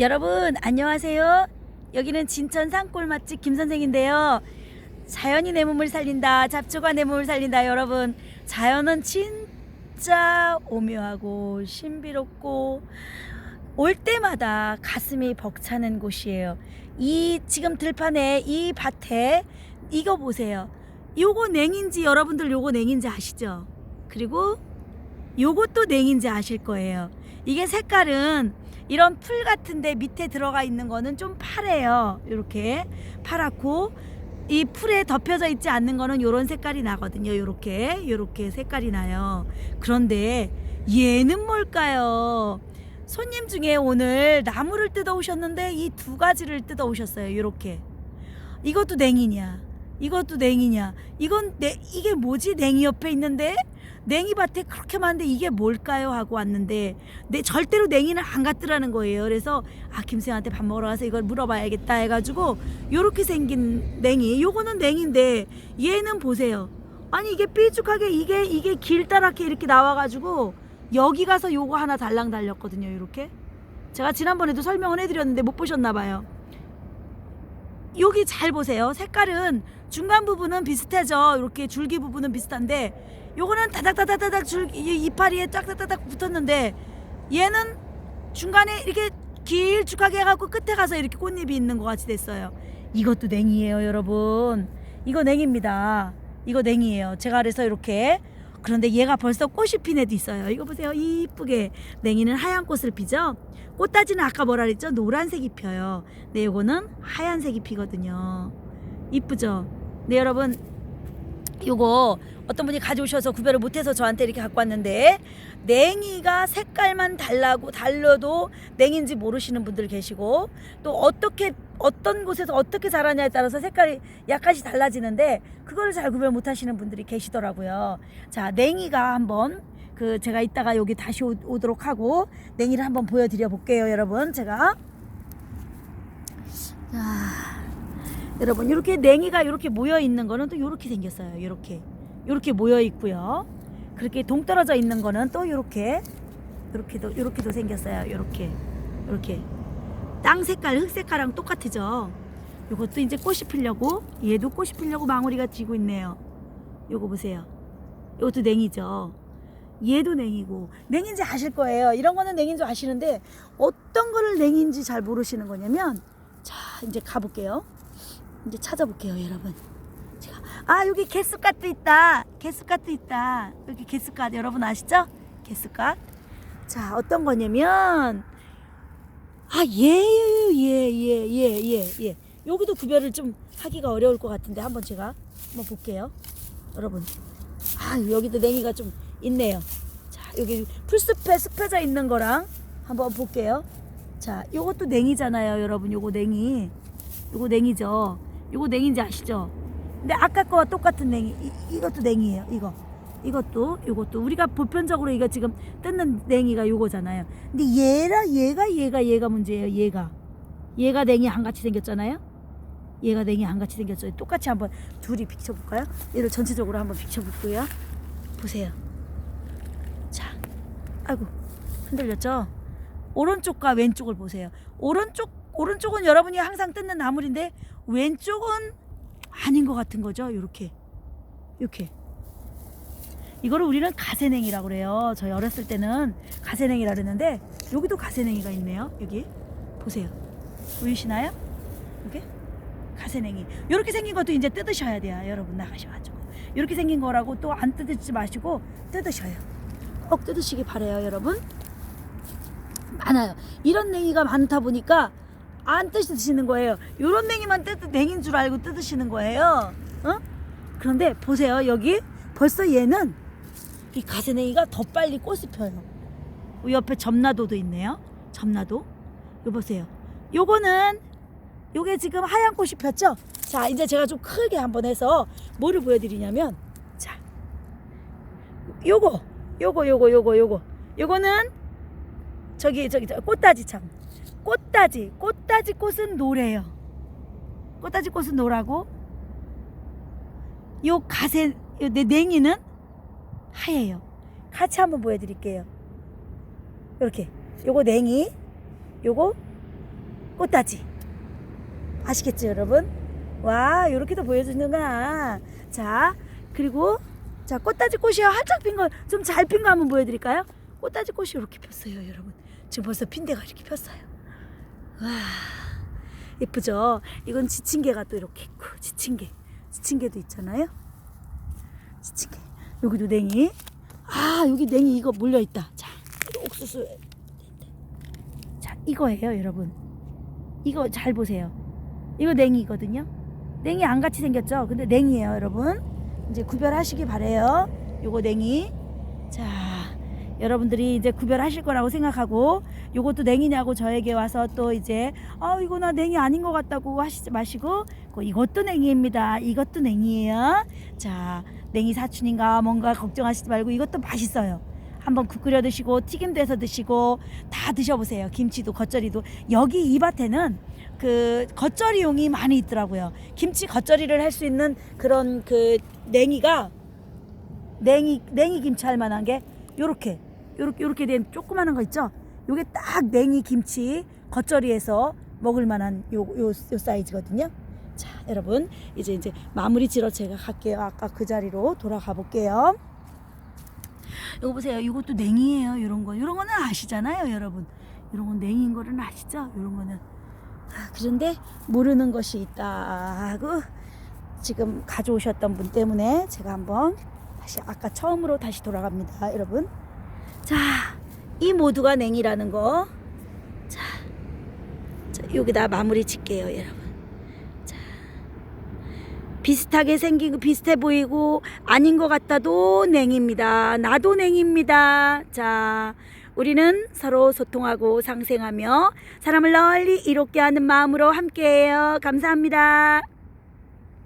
여러분 안녕하세요. 여기는 진천 산골 맛집 김 선생인데요. 자연이 내 몸을 살린다. 잡초가 내 몸을 살린다. 여러분 자연은 진짜 오묘하고 신비롭고 올 때마다 가슴이 벅차는 곳이에요. 이 지금 들판에 이 밭에 이거 보세요. 요거 냉인지 여러분들 요거 냉인지 아시죠? 그리고 요것도 냉인지 아실 거예요. 이게 색깔은 이런 풀 같은데 밑에 들어가 있는 거는 좀 파래요. 이렇게 파랗고 이 풀에 덮여져 있지 않는 거는 요런 색깔이 나거든요. 요렇게 요렇게 색깔이 나요. 그런데 얘는 뭘까요? 손님 중에 오늘 나무를 뜯어 오셨는데 이 두 가지를 뜯어 오셨어요. 요렇게. 이것도 냉이냐? 이것도 냉이냐? 이건 내 이게 뭐지? 냉이 옆에 있는데 냉이 밭에 그렇게 많은데 이게 뭘까요? 하고 왔는데 내 절대로 냉이는 안 갔더라는 거예요. 그래서 아 김쌤한테 밥 먹으러 가서 이걸 물어봐야겠다 해가지고 요렇게 생긴 냉이. 요거는 냉인데 얘는 보세요. 아니 이게 삐죽하게 이게 이게 길다랗게 이렇게 나와가지고 여기 가서 요거 하나 달랑 달렸거든요. 이렇게 제가 지난번에도 설명을 해드렸는데 못 보셨나 봐요. 여기 잘 보세요. 색깔은 중간 부분은 비슷해져. 이렇게 줄기 부분은 비슷한데 요거는 다닥다닥다닥 줄 이- 이파리에 딱딱딱딱 붙었는데 얘는 중간에 이렇게 길쭉하게 해갖고 끝에 가서 이렇게 꽃잎이 있는 것 같이 됐어요. 이것도 냉이에요, 여러분. 이거 냉입니다. 이거 냉이에요. 제가 그래서 이렇게 그런데 얘가 벌써 꽃이 핀 애도 있어요. 이거 보세요. 이쁘게 냉이는 하얀 꽃을 피죠. 꽃다지는 아까 뭐라 그랬죠? 노란색이 펴요. 네, 요거는 하얀색이 피거든요. 이쁘죠? 네, 여러분. 요거 어떤 분이 가져오셔서 구별을 못해서 저한테 이렇게 갖고 왔는데 냉이가 색깔만 달라고 달려도 냉인지 모르시는 분들 계시고 또 어떻게 어떤 곳에서 어떻게 자라냐에 따라서 색깔이 약간씩 달라지는데 그거를 잘 구별 못하시는 분들이 계시더라고요. 자 냉이가 한번 그 제가 이따가 여기 다시 오, 오도록 하고 냉이를 한번 보여드려 볼게요, 여러분. 제가 자 여러분 이렇게 냉이가 이렇게 모여 있는 거는 또 이렇게 생겼어요. 이렇게 이렇게 모여 있고요. 그렇게 동떨어져 있는 거는 또 이렇게 이렇게도 이렇게도 생겼어요. 이렇게 이렇게 땅 색깔 흙 색깔랑 똑같죠. 요것도 이제 꽃이 피려고 얘도 꽃이 피려고 망우리가 지고 있네요. 요거 보세요. 요것도 냉이죠. 얘도 냉이고 냉인지 아실 거예요. 이런 거는 냉인 줄 아시는데 어떤 거를 냉인지 잘 모르시는 거냐면 자 이제 가볼게요. 이제 찾아볼게요, 여러분. 제가 아 여기 개수갓도 있다. 개수갓도 있다. 여기 개수갓 여러분 아시죠? 개수갓. 자 어떤 거냐면 아 얘예요, 얘얘얘얘 얘. 여기도 구별을 좀 하기가 어려울 것 같은데 한번 제가 한번 볼게요, 여러분. 아 여기도 냉이가 좀 있네요. 자 여기 풀숲에 숲해져 있는 거랑 한번 볼게요. 자 요것도 냉이잖아요, 여러분. 요거 냉이. 요거 냉이죠. 요거 냉인지 아시죠? 근데 아까 거와 똑같은 냉이. 이, 이것도 냉이에요. 이거. 이것도 요것도 우리가 보편적으로 이거 지금 뜯는 냉이가 요거잖아요. 근데 얘라 얘가 얘가 얘가 문제예요. 얘가. 얘가 냉이 한 같이 생겼잖아요. 얘가 냉이 한 같이 생겼죠. 똑같이 한번 둘이 비춰볼까요? 얘를 전체적으로 한번 비춰볼게요. 보세요. 자, 아이고 흔들렸죠? 오른쪽과 왼쪽을 보세요. 오른쪽 오른쪽은 여러분이 항상 뜯는 나물인데 왼쪽은 아닌 것 같은 거죠. 이렇게 이렇게 이거를 우리는 가세냉이라고 그래요. 저희 어렸을 때는 가세냉이라 그랬는데 여기도 가세냉이가 있네요. 여기 보세요. 보이시나요? 이게 가세냉이. 이렇게 생긴 것도 이제 뜯으셔야 돼요. 여러분 나가셔가지고 이렇게 생긴 거라고 또 안 뜯지 마시고 뜯으셔요. 꼭 뜯으시기 바래요, 여러분. 많아요. 이런 냉이가 많다 보니까 안 뜯으시는 거예요. 이런 냉이만 뜯 냉인 줄 알고 뜯으시는 거예요. 어? 그런데 보세요. 여기 벌써 얘는 이 가세냉이가 더 빨리 꽃이 펴요. 요 옆에 점나도도 있네요. 점나도. 요 보세요. 요거는 요게 지금 하얀 꽃이 폈죠? 자, 이제 제가 좀 크게 한번 해서 뭐를 보여드리냐면 자, 요거, 요거, 요거, 요거, 요거, 요거는 저기 저기 저 꽃다지 참 꽃다지 꽃다지 꽃은 노래요 꽃다지 꽃은 노라고 요 가세 요내 냉이는 하얘요 같이 한번 보여드릴게요 이렇게 요거 냉이 요거 꽃다지. 아시겠죠, 여러분? 와, 이렇게도 보여주는구나. 자, 그리고 자, 꽃다지 꽃이 활짝 핀 거, 좀 잘 핀 거 한번 보여드릴까요? 꽃다지 꽃이 이렇게 폈어요, 여러분. 지금 벌써 핀 데가 이렇게 폈어요. 와, 예쁘죠? 이건 지친개가 또 이렇게 있고, 지친개. 지친개도 있잖아요. 지친개. 여기도 냉이. 아, 여기 냉이 이거 물려있다. 자, 옥수수. 자, 이거예요, 여러분. 이거 잘 보세요. 이거 냉이거든요. 냉이 안 같이 생겼죠? 근데 냉이에요, 여러분. 이제 구별하시기 바래요. 요거 냉이. 자, 여러분들이 이제 구별하실 거라고 생각하고 요것도 냉이냐고 저에게 와서 또 이제 아 이거 나 냉이 아닌 것 같다고 하시지 마시고 그 이것도 냉이입니다. 이것도 냉이에요. 자, 냉이 사춘인가 뭔가 걱정하시지 말고 이것도 맛있어요. 한번 국 끓여 드시고 튀김도 해서 드시고 다 드셔보세요. 김치도 겉절이도 여기 이 밭에는 그 겉절이용이 많이 있더라고요. 김치 겉절이를 할 수 있는 그런 그 냉이가 냉이 냉이 김치 할 만한 게 요렇게 요렇게 요렇게 된 조그마한 거 있죠? 요게 딱 냉이 김치 겉절이에서 먹을 만한 요 요 요 사이즈거든요. 자, 여러분 이제 이제 마무리 지러 제가 갈게요. 아까 그 자리로 돌아가 볼게요. 이거 보세요. 이것도 냉이에요. 이런 거. 이런 거는 아시잖아요, 여러분. 이런 건 냉인 거는 아시죠? 이런 거는. 아, 그런데 모르는 것이 있다 하고 지금 가져오셨던 분 때문에 제가 한번 다시 아까 처음으로 다시 돌아갑니다, 여러분. 자, 이 모두가 냉이라는 거. 자, 자 여기다 마무리 짓게요, 여러분. 비슷하게 생기고 비슷해 보이고 아닌 것 같아도 냉입니다. 나도 냉입니다. 자, 우리는 서로 소통하고 상생하며 사람을 널리 이롭게 하는 마음으로 함께해요. 감사합니다.